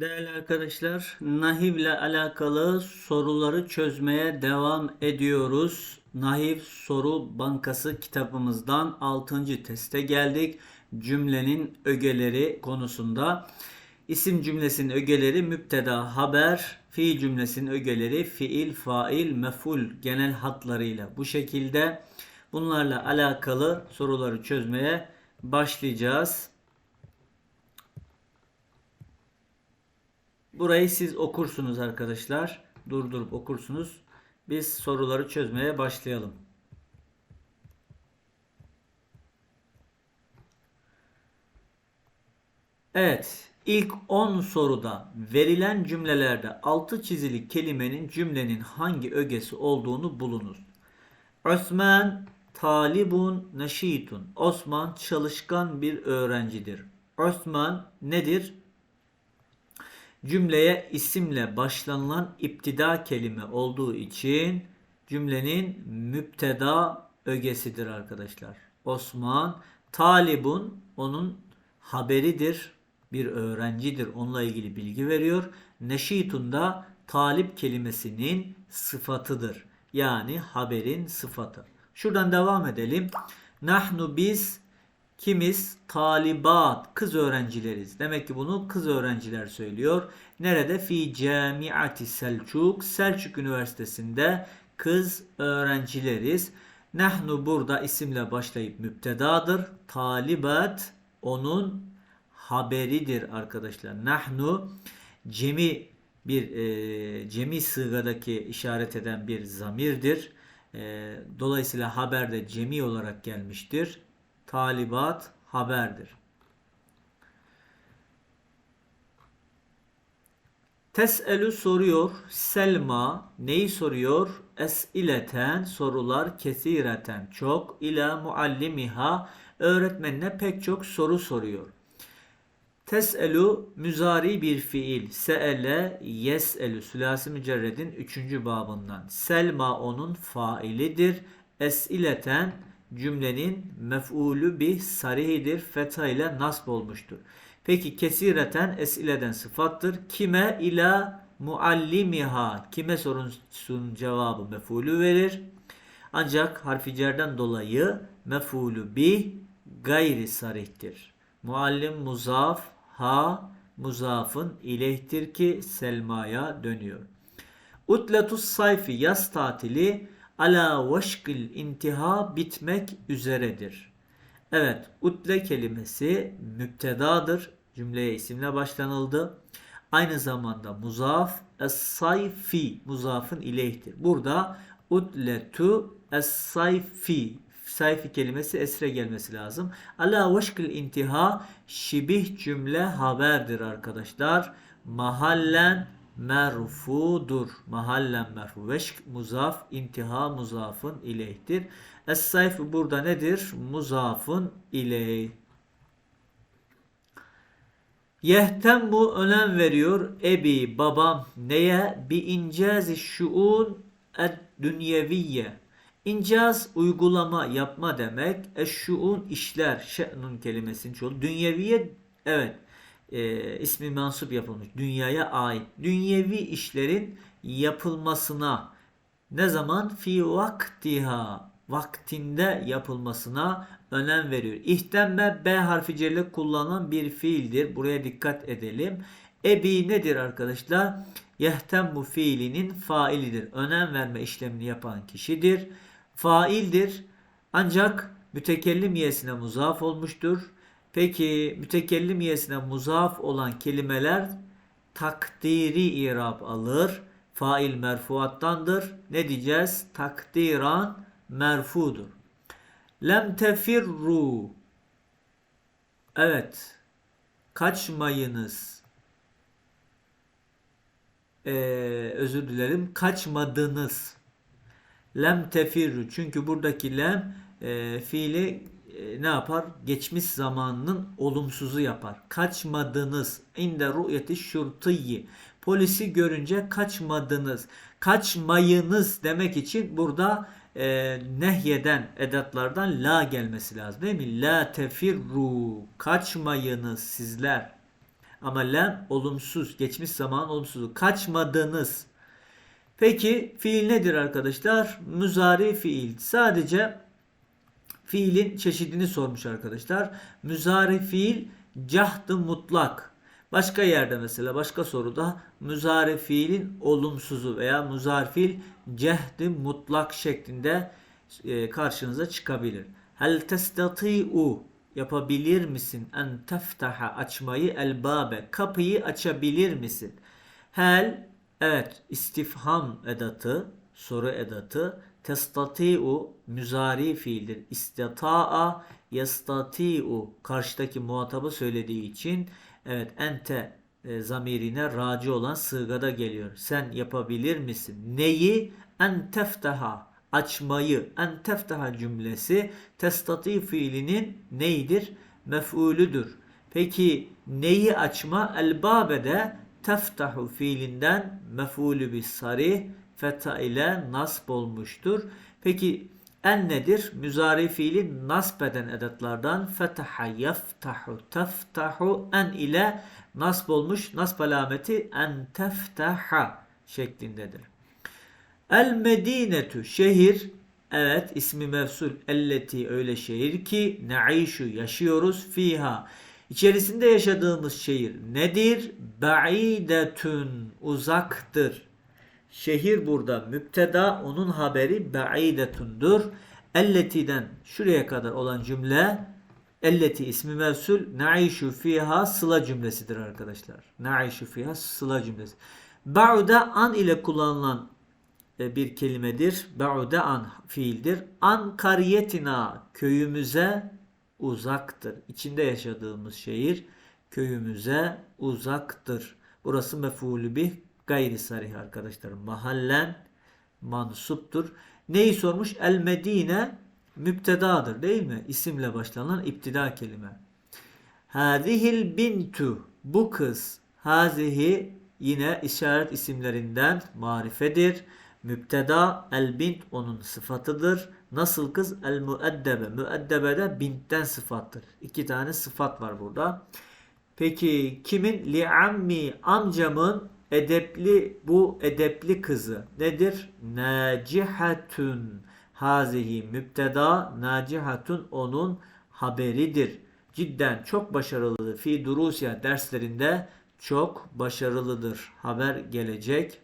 Değerli arkadaşlar, Nahiv ile alakalı soruları çözmeye devam ediyoruz. Nahiv Soru Bankası kitabımızdan 6. teste geldik. Cümlenin ögeleri konusunda. İsim cümlesinin ögeleri müpteda, haber, fiil cümlesinin ögeleri fiil, fail, meful genel hatlarıyla bu şekilde. Bunlarla alakalı soruları çözmeye başlayacağız. Burayı siz okursunuz arkadaşlar. Durdurup okursunuz. Biz soruları çözmeye başlayalım. Evet, ilk 10 soruda verilen cümlelerde altı çizili kelimenin cümlenin hangi ögesi olduğunu bulunuz. Osman talibun neşitun. Osman çalışkan bir öğrencidir. Osman nedir? Cümleye isimle başlanılan iptida kelime olduğu için cümlenin müpteda ögesidir arkadaşlar. Osman talibun onun haberidir, bir öğrencidir. Onunla ilgili bilgi veriyor. Neşitun da talip kelimesinin sıfatıdır. Yani haberin sıfatı. Şuradan devam edelim. Nahnu biz Kimiz? Talibat. Kız öğrencileriz. Demek ki bunu kız öğrenciler söylüyor. Nerede? Fi camiati Selçuk. Selçuk Üniversitesi'nde kız öğrencileriz. Nahnu burada isimle başlayıp müptedadır. Talibat onun haberidir arkadaşlar. Nahnu cemi bir e, cemi sığadaki işaret eden bir zamirdir. E, dolayısıyla haber de cemi olarak gelmiştir. Talibat haberdir. Teselu soruyor. Selma neyi soruyor? Esileten sorular kesireten çok ila muallimiha öğretmenine pek çok soru soruyor. Teselu müzari bir fiil. Seele yeselu sülasi mücerredin 3. babından. Selma onun failidir. Esileten cümlenin mef'ulü bir sarihidir. Fetha ile nasb olmuştur. Peki kesireten esileden sıfattır. Kime ila muallimiha kime sorunsun cevabı mef'ulü verir. Ancak harfi cerden dolayı mef'ulü bi gayri sarihtir. Muallim muzaf ha muzafın ileyhtir ki Selma'ya dönüyor. Utletus sayfi yaz tatili ala veşkil intiha bitmek üzeredir. Evet, utle kelimesi müptedadır. Cümleye isimle başlanıldı. Aynı zamanda muzaf es-sayfi muzafın ileyhtir. Burada utletu es-sayfi sayfi kelimesi esre gelmesi lazım. Ala veşkil intiha şibih cümle haberdir arkadaşlar. Mahallen merfudur. Mahallen merfu. Veşk muzaf, intiha muzafın ileyhtir. Es-sayf burada nedir? Muzafın ileyh. Yehtem bu önem veriyor. Ebi babam neye? Bi incazi şuun ed dünyeviye. İncaz uygulama yapma demek. Eşşuun işler. Şe'nun kelimesinin çoğu. Dünyeviye evet e, ismi mansup yapılmış. Dünyaya ait. Dünyevi işlerin yapılmasına ne zaman? Fi vaktiha vaktinde yapılmasına önem veriyor. İhtemme B harfi celle kullanılan bir fiildir. Buraya dikkat edelim. Ebi nedir arkadaşlar? Yehtemmu fiilinin failidir. Önem verme işlemini yapan kişidir. Faildir. Ancak mütekellim yesine muzaf olmuştur. Peki mütekellim yesine muzaf olan kelimeler takdiri irab alır. Fail merfuattandır. Ne diyeceğiz? Takdiran merfudur. Lem tefirru. Evet. Kaçmayınız. Ee, özür dilerim. Kaçmadınız. Lem tefirru. Çünkü buradaki lem e, fiili e, ne yapar? Geçmiş zamanının olumsuzu yapar. Kaçmadınız. İnde ru'yeti şurtiyyi. Polisi görünce kaçmadınız. Kaçmayınız demek için burada e, nehyeden edatlardan la gelmesi lazım değil mi? La tefirru. Kaçmayınız sizler. Ama lem olumsuz. Geçmiş zaman olumsuz. Kaçmadınız. Peki fiil nedir arkadaşlar? Müzari fiil. Sadece fiilin çeşidini sormuş arkadaşlar. Müzari fiil cahdı mutlak. Başka yerde mesela başka soruda müzari fiilin olumsuzu veya müzari fiil cehdi mutlak şeklinde e, karşınıza çıkabilir. Hel testati'u yapabilir misin en teftaha açmayı elbabe kapıyı açabilir misin? Hel evet istifham edatı soru edatı testati'u müzari fiildir. İstita'a yastati'u karşıdaki muhatabı söylediği için evet ente e, zamirine raci olan sığgada geliyor. Sen yapabilir misin? Neyi? En teftaha açmayı en teftaha cümlesi testati fiilinin neydir? Mef'ulüdür. Peki neyi açma? Elbabede teftahu fiilinden mef'ulü bis sarih feta ile nasb olmuştur. Peki en nedir? Müzari fiili nasb eden edatlardan fetaha yeftahu teftahu en ile nasb olmuş. Nasb alameti en teftaha şeklindedir. El Medinetu şehir evet ismi mevsul elleti öyle şehir ki ne'işu yaşıyoruz fiha İçerisinde yaşadığımız şehir nedir? Ba'idetun uzaktır. Şehir burada müpteda onun haberi ba'idetundur. Elleti'den şuraya kadar olan cümle elleti ismi mevsul na'işu fiha sıla cümlesidir arkadaşlar. Na'işu fiha sıla cümlesi. Ba'da an ile kullanılan e, bir kelimedir. Ba'ude an fiildir. An kariyetina köyümüze uzaktır. İçinde yaşadığımız şehir köyümüze uzaktır. Burası mef'ulü bih gayri sarih arkadaşlar. Mahallen mansuptur. Neyi sormuş? El Medine müptedadır değil mi? İsimle başlanan iptida kelime. Hazihil bintu bu kız. Hazihi yine işaret isimlerinden marifedir. Müpteda el bint onun sıfatıdır. Nasıl kız? El müeddebe. Müeddebe de bintten sıfattır. İki tane sıfat var burada. Peki kimin? Li ammi amcamın edepli bu edepli kızı nedir? Nacihatun. Hazihi müpteda nacihatun onun haberidir. Cidden çok başarılıdır. Fi durusya derslerinde çok başarılıdır. Haber gelecek.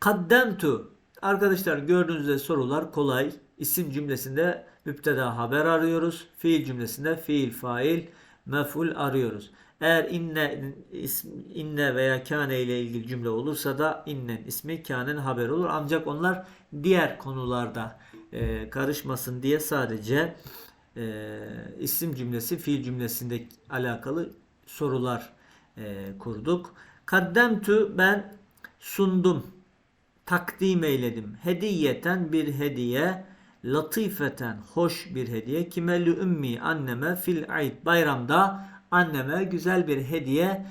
Kaddemtu. Arkadaşlar gördüğünüz üzere sorular kolay. İsim cümlesinde müpteda haber arıyoruz. Fiil cümlesinde fiil fail mef'ul arıyoruz. Eğer inne inne veya kâne ile ilgili cümle olursa da innen ismi kâne'nin haber olur. Ancak onlar diğer konularda e, karışmasın diye sadece e, isim cümlesi fiil cümlesinde alakalı sorular e, kurduk. Kaddemtu ben sundum takdim eyledim. Hediyeten bir hediye, latifeten hoş bir hediye. Kime ümmi anneme fil aid bayramda anneme güzel bir hediye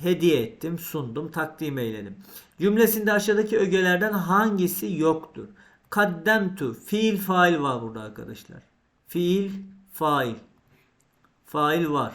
hediye ettim, sundum, takdim eyledim. Cümlesinde aşağıdaki ögelerden hangisi yoktur? Kaddemtu fiil fail var burada arkadaşlar. Fiil fail. Fail var.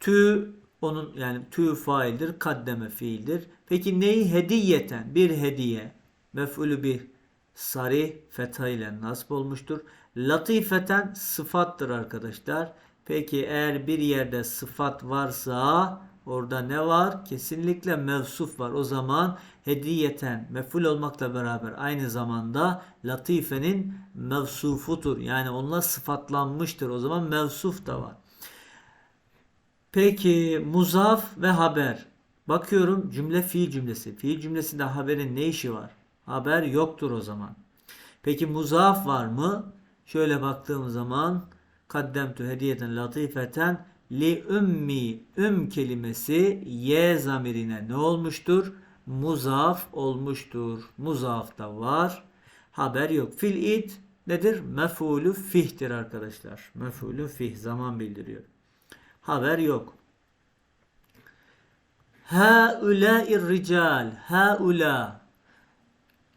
Tü onun yani tü faildir, kaddeme fiildir. Peki neyi hediyeten? Bir hediye. Mef'ulü bir sarı fetha ile nasb olmuştur. Latifeten sıfattır arkadaşlar. Peki eğer bir yerde sıfat varsa orada ne var? Kesinlikle mevsuf var. O zaman hediyeten mef'ul olmakla beraber aynı zamanda latifenin mevsufutur. Yani onunla sıfatlanmıştır. O zaman mevsuf da var. Peki muzaf ve haber. Bakıyorum cümle fiil cümlesi. Fiil cümlesinde haberin ne işi var? Haber yoktur o zaman. Peki muzaf var mı? Şöyle baktığım zaman kaddemtu hediyeten latifeten li ümmi üm kelimesi ye zamirine ne olmuştur? Muzaf olmuştur. Muzaf da var. Haber yok. Fil it nedir? Mef'ulü fihtir arkadaşlar. Mef'ulü fih zaman bildiriyor. Haber yok. Haulâ'ir rical. Haula.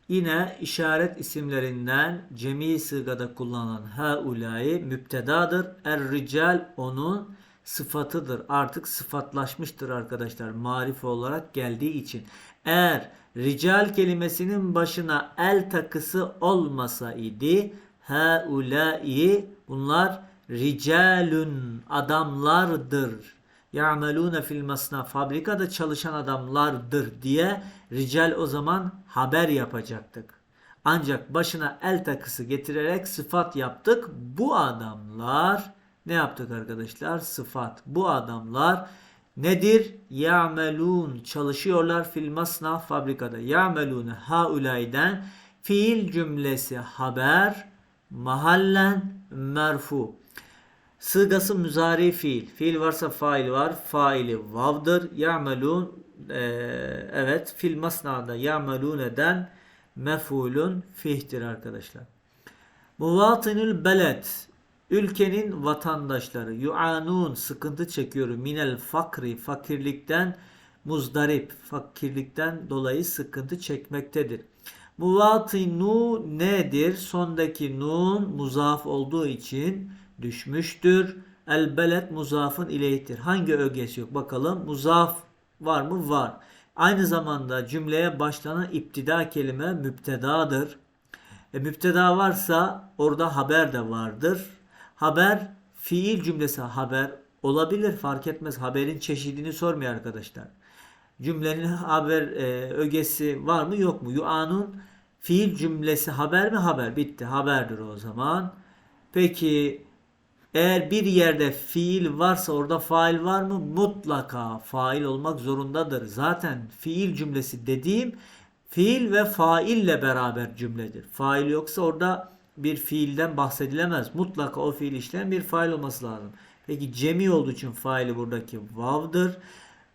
Yine işaret isimlerinden cemi sığgada kullanılan haulâ'yı müptedadır. Er rical onun sıfatıdır. Artık sıfatlaşmıştır arkadaşlar. Marife olarak geldiği için. Eğer rical kelimesinin başına el takısı olmasa idi haulai bunlar ricalun adamlardır. Ya'melune fil masna fabrikada çalışan adamlardır diye rical o zaman haber yapacaktık. Ancak başına el takısı getirerek sıfat yaptık. Bu adamlar ne yaptık arkadaşlar? Sıfat. Bu adamlar nedir? Ya'melun çalışıyorlar fil masna fabrikada. Ya'melune haulayden fiil cümlesi haber mahallen merfu. Sığgası müzari fiil. Fiil varsa fail var. Faili vavdır. Ya'melun e, evet fil masnada ya'meluneden mefulun fihtir arkadaşlar. Muvatinül beled ülkenin vatandaşları yuanun sıkıntı çekiyor minel fakri fakirlikten muzdarip fakirlikten dolayı sıkıntı çekmektedir. Muvatinu nedir? Sondaki nun muzaf olduğu için düşmüştür. El beled muzafın ileyhtir. Hangi ögesi yok? Bakalım muzaf var mı? Var. Aynı zamanda cümleye başlanan iptida kelime müptedadır. E, müpteda varsa orada haber de vardır. Haber fiil cümlesi haber olabilir fark etmez. Haberin çeşidini sormuyor arkadaşlar. Cümlenin haber e, ögesi var mı yok mu? Yu'anun fiil cümlesi haber mi? Haber. Bitti. Haberdir o zaman. Peki eğer bir yerde fiil varsa orada fail var mı? Mutlaka fail olmak zorundadır. Zaten fiil cümlesi dediğim fiil ve faille beraber cümledir. Fail yoksa orada bir fiilden bahsedilemez. Mutlaka o fiil işleyen bir fail olması lazım. Peki cemi olduğu için faili buradaki vav'dır.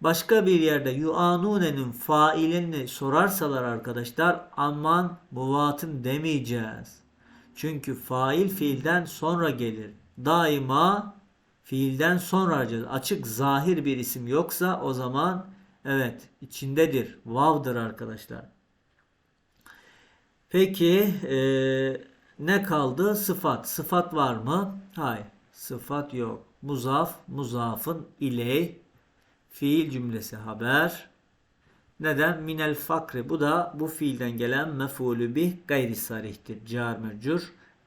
Başka bir yerde yuanune'nin failini sorarsalar arkadaşlar aman muvatın demeyeceğiz. Çünkü fail fiilden sonra gelir. Daima fiilden sonra arayacağız. Açık zahir bir isim yoksa o zaman evet içindedir. Vav'dır arkadaşlar. Peki ee, ne kaldı? Sıfat. Sıfat var mı? Hayır. Sıfat yok. Muzaf, muzafın iley, fiil cümlesi haber. Neden? Minel fakri. Bu da bu fiilden gelen mefulü bih gayri sarihtir. Car.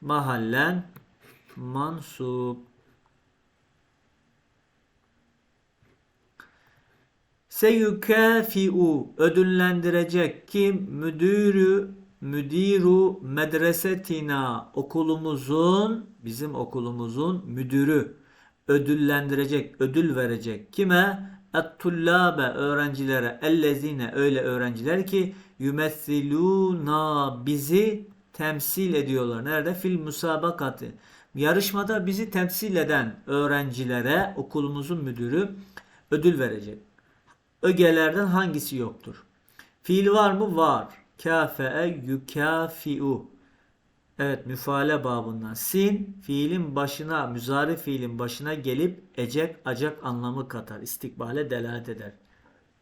Mahallen mansub. Seyukafiu ödüllendirecek kim? Müdürü müdiru medresetina okulumuzun bizim okulumuzun müdürü ödüllendirecek, ödül verecek. Kime? Et-tullabe öğrencilere ellezine öyle öğrenciler ki yumessiluna bizi temsil ediyorlar. Nerede? Fil musabakatı. Yarışmada bizi temsil eden öğrencilere okulumuzun müdürü ödül verecek. Ögelerden hangisi yoktur? Fiil var mı? Var. Kafe'e yukafi'u. Evet müfale babından. Sin fiilin başına, müzari fiilin başına gelip ecek, acak anlamı katar. İstikbale delalet eder.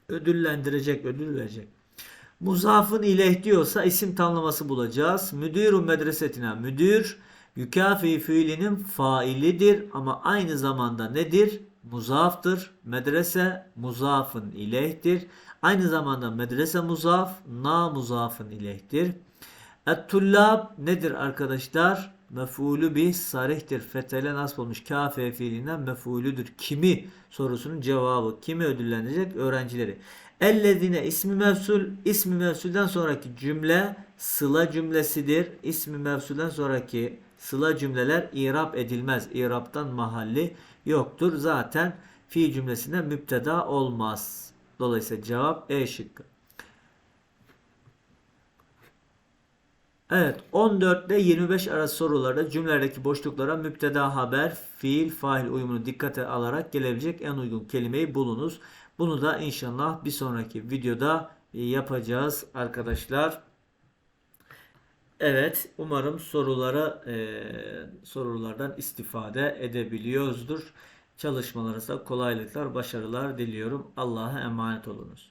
Ödüllendirecek, ödül verecek. Muzafın ileh diyorsa isim tanımlaması bulacağız. Müdürü medresetine müdür. Yukafi fiilinin failidir ama aynı zamanda nedir? Muzaftır. Medrese muzafın ilehtir. Aynı zamanda medrese muzaf, na muzafın ilehtir. Et-tullab nedir arkadaşlar? Mef'ulü bir sarihtir. Fetele nasıl olmuş? Kafe fiilinden mef'ulüdür. Kimi sorusunun cevabı. Kimi ödüllendirecek? Öğrencileri. Ellezine ismi mevsul. ismi mevsulden sonraki cümle sıla cümlesidir. İsmi mevsulden sonraki sıla cümleler irap edilmez. İraptan mahalli yoktur. Zaten fi cümlesinde müpteda olmaz. Dolayısıyla cevap E şıkkı. Evet 14 ile 25 arası sorularda cümlelerdeki boşluklara müpteda haber, fiil, fail uyumunu dikkate alarak gelebilecek en uygun kelimeyi bulunuz. Bunu da inşallah bir sonraki videoda yapacağız arkadaşlar. Evet umarım sorulara e, sorulardan istifade edebiliyoruzdur. Çalışmalarınızda kolaylıklar, başarılar diliyorum. Allah'a emanet olunuz.